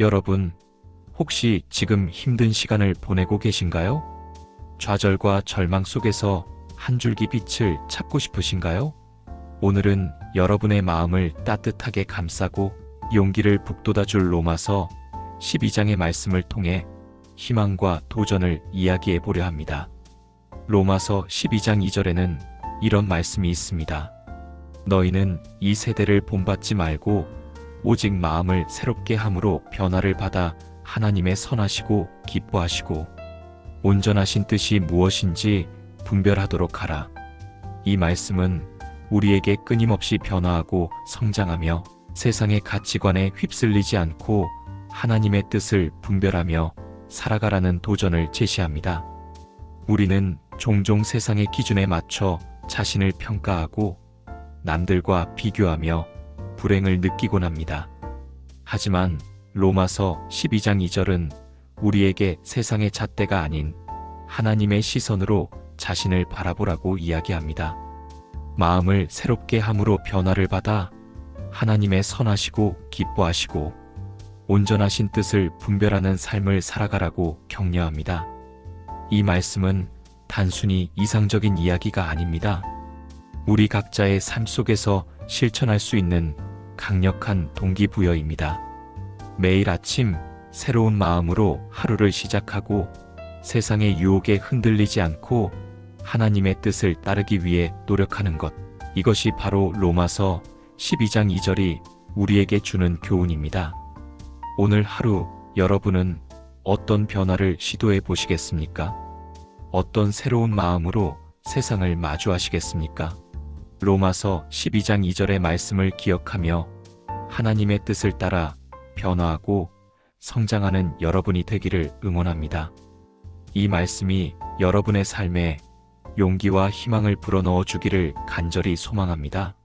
여러분, 혹시 지금 힘든 시간을 보내고 계신가요? 좌절과 절망 속에서 한 줄기 빛을 찾고 싶으신가요? 오늘은 여러분의 마음을 따뜻하게 감싸고 용기를 북돋아 줄 로마서 12장의 말씀을 통해 희망과 도전을 이야기해 보려 합니다. 로마서 12장 2절에는 이런 말씀이 있습니다. 너희는 이 세대를 본받지 말고 오직 마음을 새롭게 함으로 변화를 받아 하나님의 선하시고 기뻐하시고 온전하신 뜻이 무엇인지 분별하도록 하라. 이 말씀은 우리에게 끊임없이 변화하고 성장하며 세상의 가치관에 휩쓸리지 않고 하나님의 뜻을 분별하며 살아가라는 도전을 제시합니다. 우리는 종종 세상의 기준에 맞춰 자신을 평가하고 남들과 비교하며 불행을 느끼곤 합니다. 하지만 로마서 12장 2절은 우리에게 세상의 잣대가 아닌 하나님의 시선으로 자신을 바라보라고 이야기합니다. 마음을 새롭게 함으로 변화를 받아 하나님의 선하시고 기뻐하시고 온전하신 뜻을 분별하는 삶을 살아가라고 격려합니다. 이 말씀은 단순히 이상적인 이야기가 아닙니다. 우리 각자의 삶 속에서 실천할 수 있는 강력한 동기부여입니다. 매일 아침 새로운 마음으로 하루를 시작하고 세상의 유혹에 흔들리지 않고 하나님의 뜻을 따르기 위해 노력하는 것. 이것이 바로 로마서 12장 2절이 우리에게 주는 교훈입니다. 오늘 하루 여러분은 어떤 변화를 시도해 보시겠습니까? 어떤 새로운 마음으로 세상을 마주하시겠습니까? 로마서 12장 2절의 말씀을 기억하며 하나님의 뜻을 따라 변화하고 성장하는 여러분이 되기를 응원합니다. 이 말씀이 여러분의 삶에 용기와 희망을 불어넣어 주기를 간절히 소망합니다.